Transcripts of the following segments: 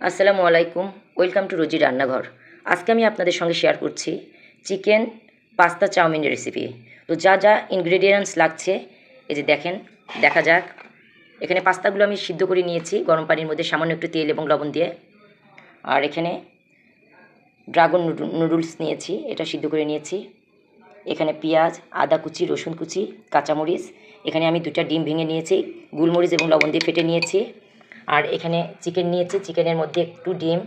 আসসালামু আলাইকুম, welcome to রোজি রান্নাঘর। আজকে আমি আপনাদের সঙ্গে শেয়ার করছি চিকেন পাস্তা চাউমিনের রেসিপি তো যা যা ইনগ্রেডিয়েন্টস লাগছে, এই যে দেখেন, দেখা যাক। এখানে পাস্তাগুলো আমি সিদ্ধ করে নিয়েছি, গরম পানির মধ্যে সামান্য একটু তেল এবং লবণ দিয়ে। আর এখানে ড্রাগন নুডলস নিয়েছি, এটা সিদ্ধ করে নিয়েছি। এখানে পেঁয়াজ, আদা কুচি, রসুন কুচি, কাঁচামরিচ। এখানে আমি দুটা ডিম ভেঙে নিয়েছি, গুলমরিচ এবং লবণ দিয়ে ফেটে নিয়েছি। আর এখানে চিকেন নিয়েছি। চিকেনের মধ্যে একটু ডিম,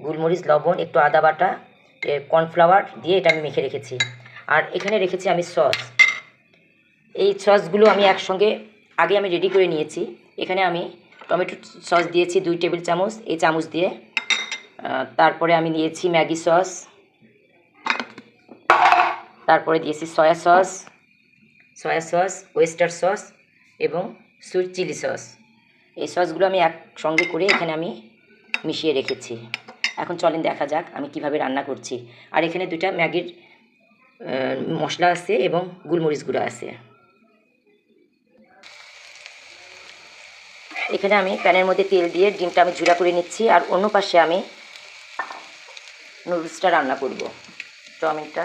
গুলমরিচ, লবণ, একটু আদা বাটা কর্নফ্লাওয়ার দিয়ে এটা আমি মেখে রেখেছি। আর এখানে রেখেছি আমি সস। এই সসগুলো আমি একসঙ্গে আগে আমি রেডি করে নিয়েছি। এখানে আমি টমেটো সস দিয়েছি দুই টেবিল চামচ। এই চামচ দিয়ে তারপরে আমি দিয়েছি ম্যাগি সস। তারপরে দিয়েছি soya sauce soya sauce, oyster sauce এবং সুইট চিলি সস। এই সসগুলো আমি একসঙ্গে করে এখানে আমি মিশিয়ে রেখেছি। এখন চলেন দেখা যাক আমি কীভাবে রান্না করছি। আর এখানে দুটা ম্যাগির মশলা আছে এবং গুলমরিচ গুঁড়ো আছে। এখানে আমি প্যানের মধ্যে তেল দিয়ে ডিমটা আমি জুড়া করে নিচ্ছি আর অন্য পাশে আমি নুডলসটা রান্না করব। চাউমিনটা।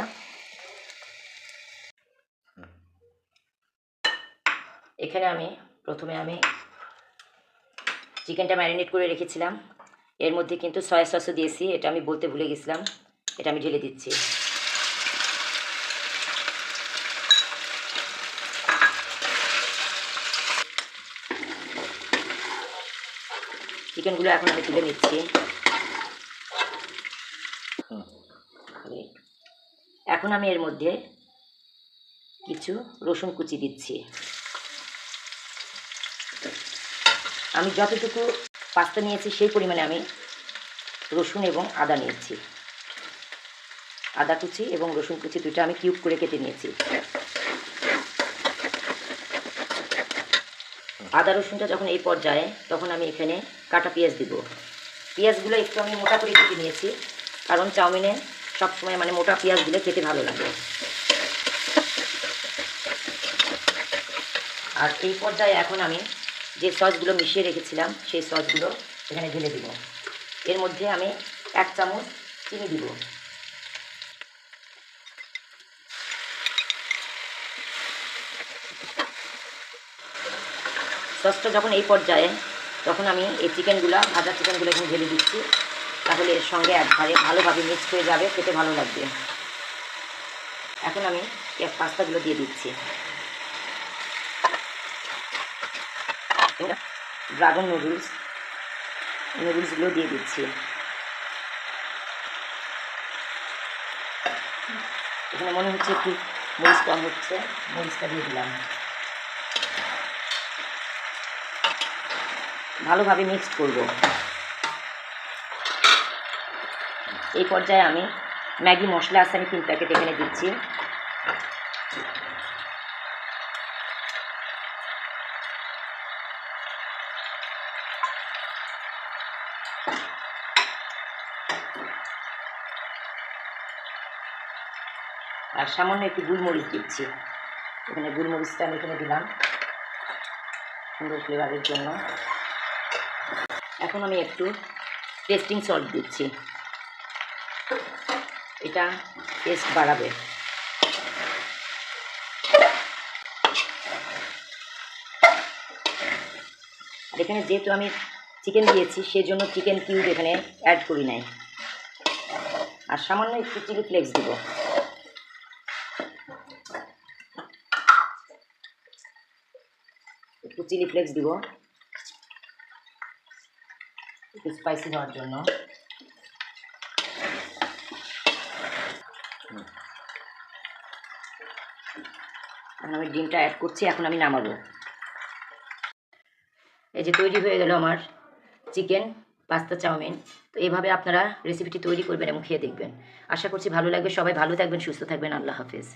এখানে আমি প্রথমে আমি চিকেনটা ম্যারিনেট করে রেখেছিলাম। এর মধ্যে কিন্তু সয়া সসও দিয়েছি, এটা আমি বলতে ভুলে গেছিলাম। এটা আমি ঢেলে দিচ্ছি। চিকেনগুলো এখন আমি তুলে নিচ্ছি। এখন আমি এর মধ্যে কিছু রসুন কুচি দিচ্ছি। আমি যতটুকু পাস্তা নিয়েছি, সেই পরিমাণে আমি রসুন এবং আদা নিয়েছি। আদা কুচি এবং রসুন কুচি দুটো আমি কিউব করে কেটে নিয়েছি। আদা রসুনটা যখন এই পর্যায়ে, তখন আমি এখানে কাটা পেঁয়াজ দিব। পেঁয়াজগুলো একটু আমি মোটা করে কেটে নিয়েছি, কারণ চাউমিনে সবসময় মানে মোটা পেঁয়াজ দিলে খেতে ভালো লাগে। আর এই পর্যায়ে এখন আমি যে সসগুলো মিশিয়ে রেখেছিলাম, সেই সসগুলো এখানে ঢেলে দিব। এর মধ্যে আমি এক চামচ চিনি দিব। সসটা যখন এই পর্যায়ে, তখন আমি এই চিকেনগুলো, ভাজা চিকেনগুলো এখানে ঢেলে দিচ্ছি। তাহলে এর সঙ্গে একবারে ভালোভাবে মিক্স হয়ে যাবে, খেতে ভালো লাগবে। এখন আমি পাস্তাগুলো দিয়ে দিচ্ছি। ড্রাগন নুডলস নুডলসগুলো দিয়ে দিচ্ছি। এখানে মনে হচ্ছে একটু মরিচ কম হচ্ছে, মরিচটা দিয়ে দিলাম। ভালোভাবে মিক্সড করব। এই পর্যায়ে আমি ম্যাগি মশলা আছে, আমি তিন প্যাকেট এখানে দিচ্ছি। আর সামান্য একটু গুলমরিচ দিচ্ছি। এখানে গুলমরিচটা আমি এখানে দিলাম সুন্দর ফ্লেভারের জন্য। এখন আমি একটু টেস্টিং সল্ট দিচ্ছি। এটা টেস্ট বাড়াবে। আর এখানে যেহেতু আমি চিকেন দিয়েছি, সেজন্য চিকেন কিউব এখানে অ্যাড করি নাই। আর সামান্য একটু চিলি ফ্লেক্স দিব। চিলি ফ্লেক্স দিব। একটু স্পাইসি হওয়ার জন্য। এখন আমি ডিমটা অ্যাড করছি, এখন আমি নামাবো। এই যে তৈরি হয়ে গেল আমার চিকেন পাস্তা চাউমিন। তো এইভাবে আপনারা রেসিপিটি তৈরি করবেন এবং খেয়ে দেখবেন। আশা করছি ভালো লাগবে। সবাই ভালো থাকবেন, সুস্থ থাকবেন। আল্লাহ হাফেজ।